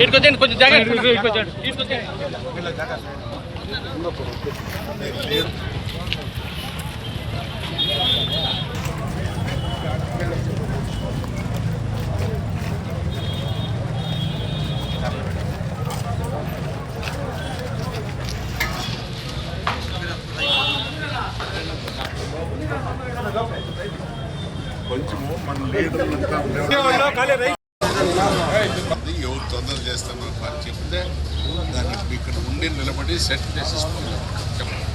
ఇటుకొచ్చేయండి కొంచెం జాగా ఇటుకొచ్చేయండి ఇటుకొచ్చేయండి కొంచెము మన లీడర్లంతా అది ఎవరు తొందర చేస్తామో వాళ్ళు చెప్తే దాన్ని ఇక్కడ ఉండి నిలబడి సెట్ చేసేసుకోవాలి చెప్పండి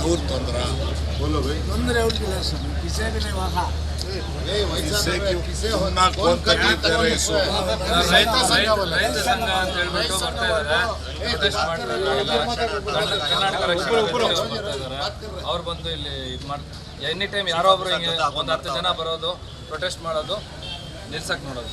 ఎవరు తొందర ತೊಂದರೆ ಅವ್ರಿಗೆ ಸರ್ ಕಿಸೆ ಬೆಲೆ ವಾಹ ಕಿಸೆ ಕಿ- ಸುಮ್ನ ಕೊಂತಕ್ಕೆ ಪೂರೈಸು. ರೈತ ರೈತ ಸಂಘ ಅಂತ ಹೇಳ್ಬಿಟ್ಟು ಬರ್ತಾ ಇದಾರೆ ಪ್ರೊಟೆಸ್ಟ್ ಮಾಡ್ತಾರೆ ಕರ್ನಾಟಕ ರಕ್ಷಣಾ ವೇದಿಕೆ ಅವ್ರು ಬರ್ತಾ ಇದಾರೆ ಅವ್ರು ಬಂದು ಇಲ್ಲಿ ಇದು ಮಾಡ್ ಎನಿ ಟೈಮ್ ಯಾರೋ ಒಬ್ರು ಹಿಂಗೆ ಒಂದು ಹತ್ತು ಜನ ಬರೋದು ಪ್ರೊಟೆಸ್ಟ್ ಮಾಡೋದು ನಿಲ್ಸಕ್ ನೋಡೋದು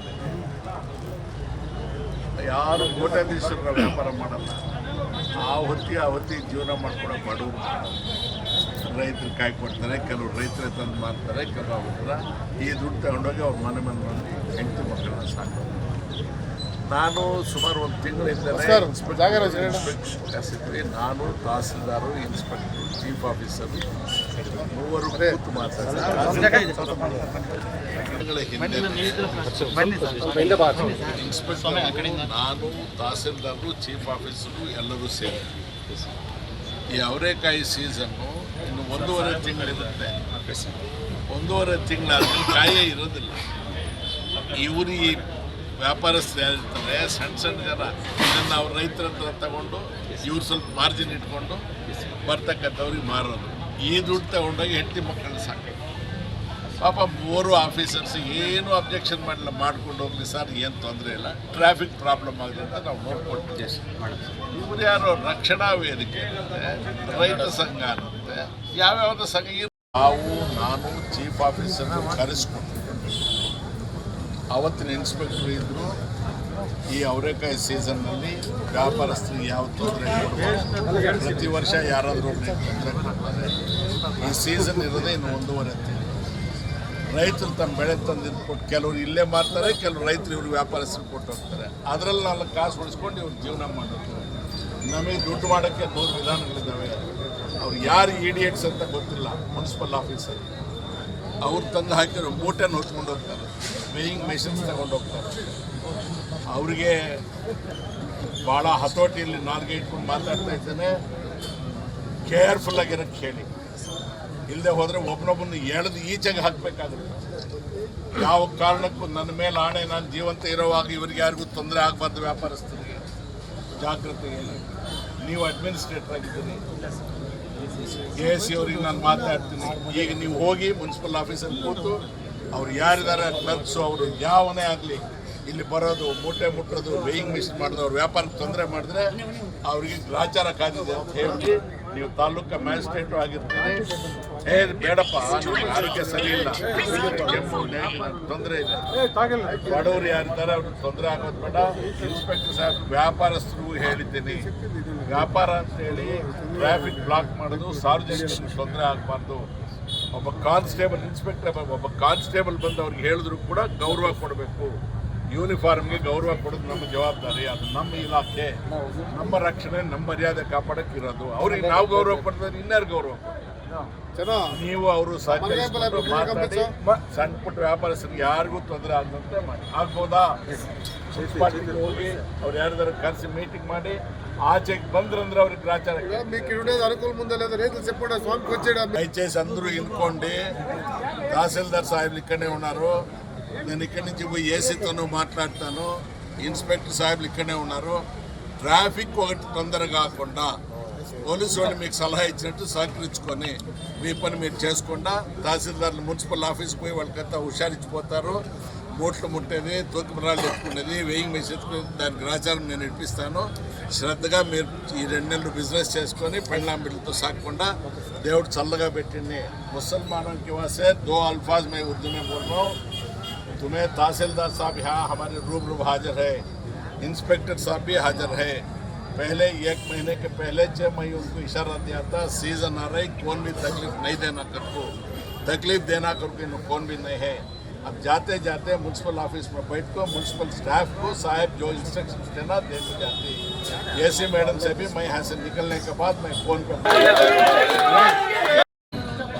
ಯಾರು ಕೋಟ್ಯಾಧೀಶರ ವ್ಯಾಪಾರ ಮಾಡಲ್ಲ. ಆ ಹೊತ್ತಿಗೆ ಆ ಹೊತ್ತಿಗೆ ಜೀವನ ಮಾಡ್ಕೊಡೋ ಬಡವರು ರೈತರು ಕಾಯಿ ಕೊಡ್ತಾರೆ ಕೆಲವು ರೈತರೇ ತಂದು ಮಾರ್ತಾರೆ ಕೆಲವು ಅವ್ರ ಈ ದುಡ್ಡು ತಗೊಂಡೋಗಿ ಅವ್ರ ಮನೆ ಮನೆ ಮಂದಿ ಹೆಂಡತಿ ಮಕ್ಕಳನ್ನ ಸಾಕು ನಾನು ಸುಮಾರು ಒಂದು ತಿಂಗಳಿಂದಲೇ ಇನ್ಸ್ಪೆಕ್ಟರ್ ನಾನು ತಹಸೀಲ್ದಾರು ಇನ್ಸ್ಪೆಕ್ಟರ್ ಚೀಫ್ ಆಫೀಸರ್ ನಾನು ತಹಸೀಲ್ದಾರರು ಚೀಫ್ ಆಫೀಸರು ಎಲ್ಲರೂ ಸೇರಿ ಈ ಅವರೆಕಾಯಿ ಸೀಸನ್ನು ಇನ್ನು ಒಂದೂವರೆ ತಿಂಗಳಿರುತ್ತೆ. ಒಂದೂವರೆ ತಿಂಗಳಾದ್ರೆ ಕಾಯೇ ಇರೋದಿಲ್ಲ. ಇವರು ಈ ವ್ಯಾಪಾರಸ್ಥರು ಸಣ್ಣ ಸಣ್ಣ ಜನ. ಇದನ್ನು ಅವ್ರ ರೈತರ ಹತ್ರ ತಗೊಂಡು ಇವ್ರು ಸ್ವಲ್ಪ ಮಾರ್ಜಿನ್ ಇಟ್ಕೊಂಡು ಬರ್ತಕ್ಕಂಥವ್ರಿಗೆ ಮಾರೋದು. ಈ ದುಡ್ಡು ತಗೊಂಡೋಗಿ ಹೆಂಡತಿ ಮಕ್ಕಳನ್ನ ಸಾಕು ಪಾಪ ಮೂರು ಆಫೀಸರ್ಸ್ ಏನು ಅಬ್ಜೆಕ್ಷನ್ ಮಾಡಿಲ್ಲ ಮಾಡ್ಕೊಂಡು ಹೋಗ್ಲಿ ಸರ್ ಏನು ತೊಂದರೆ ಇಲ್ಲ. ಟ್ರಾಫಿಕ್ ಪ್ರಾಬ್ಲಮ್ ಆಗಿದೆ ಅಂತ ನಾವು ನೋಡ್ಕೊಂಡು ಇವ್ರು ಯಾರು? ರಕ್ಷಣಾ ವೇದಿಕೆ ರೈತ ಸಂಘ ಅನ್ನುತ್ತೆ ಯಾವ್ಯಾವ ಸಂಘ? ನಾವು ನಾನು ಚೀಫ್ ಆಫೀಸರ್ನ ಕರೆಸ್ಕೊಂಡು ಅವತ್ತಿನ ಇನ್ಸ್ಪೆಕ್ಟರ್ ಇದ್ದರು ಈ ಅವರೆಕಾಯಿ ಸೀಸನ್ನಲ್ಲಿ ವ್ಯಾಪಾರಸ್ಥರಿಗೆ ಯಾವ ತೊಂದರೆ. ಪ್ರತಿ ವರ್ಷ ಯಾರಾದರೂ ಒಬ್ಬರಿಗೆ ತೊಂದರೆ ಕೊಡ್ತಾರೆ? ಈ ಸೀಸನ್ ಇರೋದೇ ಇನ್ನು ಒಂದೂವರೆ ತಿಂಗಳು. ರೈತರು ತಮ್ಮ ಬೆಳೆ ತಂದಿದ್ದು ಕೊಟ್ಟು ಕೆಲವರು ಇಲ್ಲೇ ಮಾರ್ತಾರೆ, ಕೆಲವರು ರೈತರು ಇವ್ರಿಗೆ ವ್ಯಾಪಾರಸ್ಥರು ಕೊಟ್ಟು ಹೋಗ್ತಾರೆ. ಅದರಲ್ಲಿ ನಾಲ್ಕು ಕಾಸು ಉಳಿಸ್ಕೊಂಡು ಇವ್ರು ಜೀವನ ಮಾಡೋದು. ನಮಗೆ ದುಡ್ಡು ಮಾಡೋಕ್ಕೆ ನೂರು ವಿಧಾನಗಳಿದ್ದಾವೆ. ಅವ್ರು ಯಾರು ಇಡಿಯಟ್ಸ್ ಅಂತ ಗೊತ್ತಿಲ್ಲ ಮುನ್ಸಿಪಲ್ ಆಫೀಸರ್ ಅವ್ರು ತಂದು ಹಾಕಿರೋ ಮೂಟೆನ ಹೊತ್ಕೊಂಡು ಹೋಗ್ತಾರೆ. ವೇಯಿಂಗ್ ಮೆಷಿನ್ಸ್ ತಗೊಂಡು ಹೋಗ್ತಾರೆ. ಅವ್ರಿಗೆ ಭಾಳ ಹತೋಟಿಯಲ್ಲಿ ನಾಲ್ಗೆ ಇಟ್ಕೊಂಡು ಮಾತಾಡ್ತಾ ಇದ್ದೇನೆ. ಕೇರ್ಫುಲ್ ಆಗಿರೋಕ್ಕೆ ಹೇಳಿ. ಇಲ್ಲದೆ ಹೋದರೆ ಒಬ್ಬನೊಬ್ಬನ ಎಳೆದು ಈಚೆಗೆ ಹಾಕಬೇಕಾಗುತ್ತೆ. ಯಾವ ಕಾರಣಕ್ಕೂ ನನ್ನ ಮೇಲೆ ಆಣೆ, ನಾನು ಜೀವಂತ ಇರೋವಾಗ ಇವರಿಗೆ ಯಾರಿಗೂ ತೊಂದರೆ ಆಗಬಾರ್ದು ವ್ಯಾಪಾರಸ್ಥರಿಗೆ. ಜಾಗೃತಿ ಏನು ನೀವು ಅಡ್ಮಿನಿಸ್ಟ್ರೇಟರ್ ಆಗಿದ್ದೀರಿ. ಎ ಸಿ ಅವ್ರಿಗೆ ನಾನು ಮಾತಾಡ್ತೀನಿ. ಈಗ ನೀವು ಹೋಗಿ ಮುನ್ಸಿಪಲ್ ಆಫೀಸಲ್ಲಿ ಕೂತು, ಅವ್ರು ಯಾರಿದ್ದಾರೆ ಕ್ಲರ್ಕ್ಸು ಅವರು, ಯಾವನೇ ಆಗಲಿ ಇಲ್ಲಿ ಬರೋದು ಮೂಟೆ ಮುಟ್ಟೋದು ವೇಯಿಂಗ್ ಮಿಷನ್ ಮಾಡೋದು ಅವ್ರ ವ್ಯಾಪಾರಕ್ಕೆ ತೊಂದರೆ ಮಾಡಿದ್ರೆ ಅವ್ರಿಗೆ ಗ್ರಾಚಾರ ಕಾದಿದೆ ಅಂತ ಹೇಳಿ ನೀವು ತಾಲೂಕು ಮ್ಯಾಜಿಸ್ಟ್ರೇಟು ಆಗಿರ್ತೀರಿ. ಏ ಬೇಡಪ್ಪ ಆರೋಗ್ಯ ಸರಿ ಇಲ್ಲ. ನೆಗಡಿ, ತೊಂದರೆ ಇದೆ. ಬಡವರು ಯಾರಿದ್ದಾರೆ ಅವ್ರಿಗೆ ತೊಂದರೆ ಆಗೋದು ಬೇಡ. ಇನ್ಸ್ಪೆಕ್ಟರ್ ಸಾಹೇಬ್ ವ್ಯಾಪಾರಸ್ಥರು ಹೇಳಿದ್ದೀನಿ. ವ್ಯಾಪಾರ ಅಂತ ಹೇಳಿ ಟ್ರಾಫಿಕ್ ಬ್ಲಾಕ್ ಮಾಡೋದು ಸಾರ್ವಜನಿಕರಿಗೆ ತೊಂದರೆ ಆಗಬಾರ್ದು. ಒಬ್ಬ ಕಾನ್ಸ್ಟೇಬಲ್ ಇನ್ಸ್ಪೆಕ್ಟರ್ ಒಬ್ಬ ಕಾನ್ಸ್ಟೇಬಲ್ ಬಂದು ಅವ್ರಿಗೆ ಹೇಳಿದ್ರು ಕೂಡ ಗೌರವ ಕೊಡಬೇಕು. ಯೂನಿಫಾರ್ಮ್ಗೆ ಗೌರವ ಕೊಡೋದು ನಮ್ಮ ಜವಾಬ್ದಾರಿ ಅದು ನಮ್ಮ ಇಲಾಖೆ ನಮ್ಮ ರಕ್ಷಣೆ ನಮ್ಮ ಮರ್ಯಾದೆ ಕಾಪಾಡಕ್ಕೆ ಇರೋದು ಅವ್ರಿಗೆ ನಾವು ಗೌರವ ಕೊಡ್ತಾರೆ ಇನ್ಯಾರು ಗೌರವ ಕೊಡ್ತಾರೆ? ನೀವು ಅವರು ಸಹಕರಿಸ್ಕೊಂಡು ಮಾತಾಡಿ ಸಣ್ಣ ಪುಟ್ಟ ವ್ಯಾಪಾರಸ್ಥರಿಗೆ ಯಾರಿಗೂ ತೊಂದರೆ ಆಗದಂತೆ ಮಾಡಿ ಆಗ್ಬೋದಾ ಮುನ್ಸಿಪಾಲಿಟಿಗೆ ಹೋಗಿ ಅವ್ರು ಯಾರ್ದಾರು ಕರೆಸಿ ಮೀಟಿಂಗ್ ಮಾಡಿ ಆಚೆಗೆ ಬಂದ್ರಂದ್ರೆ ಅವ್ರಿಗೆ ಗ್ರಾಚಾರ మీకు ఉండేది అనుకూల ముందు లేదా రైతులు చెప్పండి స్వామికి వచ్చాడు దయచేసి అందరూ ఎన్నుకోండి తహసీల్దార్ సాహెబ్లు ఇక్కడనే ఉన్నారు నేను ఇక్కడి నుంచి పోయి ఏసీతోనూ మాట్లాడతాను. ఇన్స్పెక్టర్ సాహెబ్లు ఇక్కడే ఉన్నారు. ట్రాఫిక్ ఒకటి తొందర కాకుండా పోలీసు వాళ్ళు మీకు సలహా ఇచ్చినట్టు సహకరించుకొని మీ పని మీరు చేసుకుండా. తహసీల్దార్లు మున్సిపల్ ఆఫీస్కి పోయి వాళ్ళకంతా హుషారించిపోతారు మూట్లు ముట్టేది తూకిమరాళ్ళు ఎత్తుకునేది వెయింగ్ మెషిన్ ఎత్తుకునేది దానికి రాచారం నేను ఇప్పిస్తాను. శ్రద్ధగా మీరు ఈ రెండు నెలలు బిజినెస్ చేసుకొని పెళ్ళాం బిడ్డలతో సాగకుండా దేవుడు చల్లగా పెట్టింది. ముసల్మానానికి వాసే దో అల్ఫాజ్ మై ఉర్దూనే బోల్రావు तुम्हें तहसीलदार साहब यहाँ हमारे रूबरू हाजिर है इंस्पेक्टर साहब भी हाजिर है पहले एक महीने के पहले छः मई उनको इशारा दिया था सीजन आ रही कौन भी तकलीफ नहीं देना करको तकलीफ देना करके इनको कौन भी नहीं है अब जाते जाते म्यूनसिपल ऑफिस में बैठ को म्यूनसिपल स्टाफ को साहब जो इंस्ट्रक्शन देना दे दी जाती एसी मैडम से भी मैं यहाँ से निकलने के बाद मैं फोन पर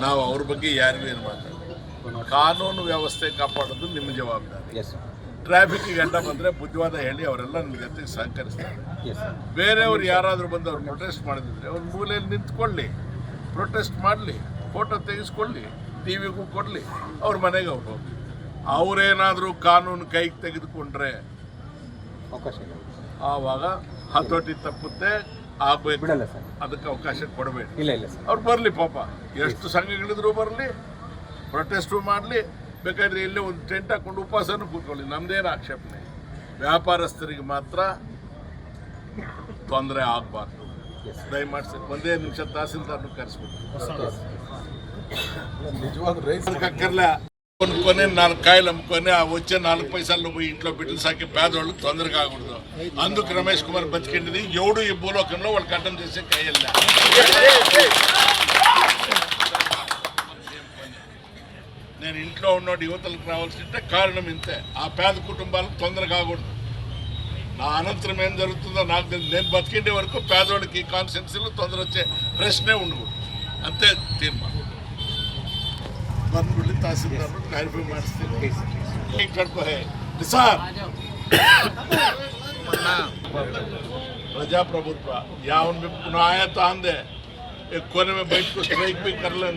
ನಾವು ಅವ್ರ ಬಗ್ಗೆ ಯಾರಿಗೂ ಏನು ಮಾತಾಡೋದು ಕಾನೂನು ವ್ಯವಸ್ಥೆ ಕಾಪಾಡೋದು ನಿಮ್ಮ ಜವಾಬ್ದಾರಿ. ಟ್ರಾಫಿಕ್ ಗಂಟ ಬಂದರೆ ಬುದ್ಧಿವಾದ ಹೇಳಿ ಅವರೆಲ್ಲ ನಿಮ್ಮ ಜೊತೆಗೆ ಸಹಕರಿಸ್ತಾರೆ. ಬೇರೆಯವ್ರು ಯಾರಾದರೂ ಬಂದು ಅವ್ರು ಪ್ರೊಟೆಸ್ಟ್ ಮಾಡಿದ್ರೆ ಅವ್ರ ಮೂಲೆಯಲ್ಲಿ ನಿಂತ್ಕೊಳ್ಳಿ. ಪ್ರೊಟೆಸ್ಟ್ ಮಾಡಲಿ ಫೋಟೋ ತೆಗೆಸ್ಕೊಳ್ಳಿ ಟಿ ವಿಗೂ ಕೊಡಲಿ ಅವ್ರ ಮನೆಗೆ ಅವ್ರು ಹೋಗಿ ಅವರೇನಾದರೂ ಕಾನೂನು ಕೈಗೆ ತೆಗೆದುಕೊಂಡ್ರೆ ಆವಾಗ ಹತೋಟಿ ತಪ್ಪುತ್ತೆ ಆಗ್ಬೇಕು. ಅದಕ್ಕೆ ಅವಕಾಶ ಕೊಡಬೇಡಿ. ಇಲ್ಲ ಇಲ್ಲ ಸರ್ ಅವ್ರು ಬರಲಿ ಪಾಪ. ಎಷ್ಟು ಸಂಘಗಳಿದ್ರು ಬರಲಿ ಪ್ರೊಟೆಸ್ಟು ಮಾಡಲಿ ಬೇಕಾದ್ರೆ ಇಲ್ಲೇ ಒಂದು ಟೆಂಟ್ ಹಾಕೊಂಡು ಉಪವಾಸನೂ ಕೂತ್ಕೊಳ್ಳಿ ನಮ್ದೇನು ಆಕ್ಷೇಪಣೆ ವ್ಯಾಪಾರಸ್ಥರಿಗೆ ಮಾತ್ರ ತೊಂದರೆ ಆಗಬಾರ್ದು ದಯಮಾಡಿಸಿ ಒಂದೇ ನಿಮಿಷ ತಹಸೀಲ್ದಾರ್ನು ಕರೆಸ್ಬಿಟ್ಟು నిజంగా అక్కర్లే కొనుక్కొని నాలుగు కాయలు అమ్ముకొని ఆ వచ్చే నాలుగు పైసలు నువ్వు ఇంట్లో బిడ్డలు సాకి పేదవాళ్ళు తొందరగా కాకూడదు అందుకు రమేష్ కుమార్ బతికింది ఎవడు ఈ భూలోకంలో వాళ్ళకి అడ్డం చేసే కాయల్లా నేను ఇంట్లో ఉన్న యువతలకు రావాల్సింటే కారణం ఇంతే. ఆ పేద కుటుంబాలకు తొందర కాకూడదు. నా అనంతరం ఏం జరుగుతుందో నాకు తెలియదు నేను బతికిండే వరకు పేదవాడికి ఈ తొందర వచ్చే ప్రశ్నే ఉండకూడదు. అంతే తీర్మానం వర్ణుడి తహసీల్దార్ క్లారిఫై మాట్లాడుతుంది ప్రజాప్రభుత్వ యావన్ పునాయ తాందే ఎక్కువనే బయటకు స్ట్రైక్ బి కర్లేదు